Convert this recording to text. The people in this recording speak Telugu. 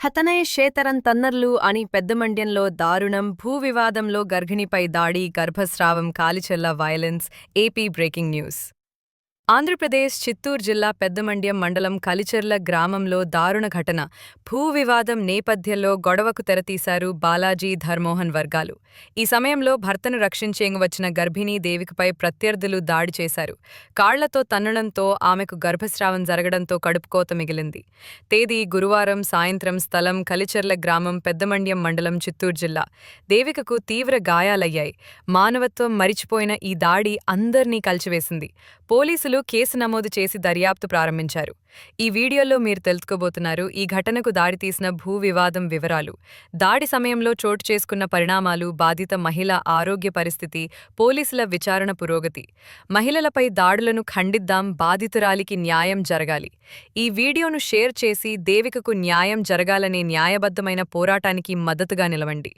హతనయ శేతరన్ తన్నర్లు అని పెద్దమండ్యంలో దారుణం భూ వివాదంలో గర్భిణిపై దాడి గర్భస్రావం కాలిచెల్ల violence AP breaking news Andhra Pradesh Chittoor జిల్లా పెద్దమండ్యం మండలం కలిచెర్ల గ్రామంలో దారుణ ఘటన. భూ వివాదం నేపథ్యంలో గొడవకు తెరతీశారు బాలాజీ ధర్మోహన్ వర్గాలు. ఈ సమయంలో భర్తను రక్షించేంగు వచ్చిన గర్భిణీ దేవికపై ప్రత్యర్థులు దాడి చేశారు. కాళ్ళతో తన్నడంతో ఆమెకు గర్భస్రావం జరగడంతో కడుపుకోత మిగిలింది. తేదీ గురువారం సాయంత్రం స్థలం కలిచెర్ల గ్రామం పెద్దమండ్యం మండలం చిత్తూరు జిల్లా. దేవికకు తీవ్ర గాయాలయ్యాయి. మానవత్వం మరిచిపోయిన ఈ దాడి అందర్నీ కలిచివేసింది. పోలీసులు కేసు నమోదు చేసి దర్యాప్తు ప్రారంభించారు. ఈ వీడియోలో మీరు తెలుసుకోబోతున్నారు ఈ ఘటనకు దారితీసిన భూ వివాదం వివరాలు. దాడి సమయంలో చోటు చేసుకున్న పరిణామాలు బాధిత మహిళ ఆరోగ్య పరిస్థితి పోలీసుల విచారణ పురోగతి. మహిళలపై దాడులను ఖండిద్దాం బాధితురాలికి న్యాయం జరగాలి. ఈ వీడియోను షేర్ చేసి దేవికకు న్యాయం జరగాలనే న్యాయబద్ధమైన పోరాటానికి మద్దతుగా నిలవండి.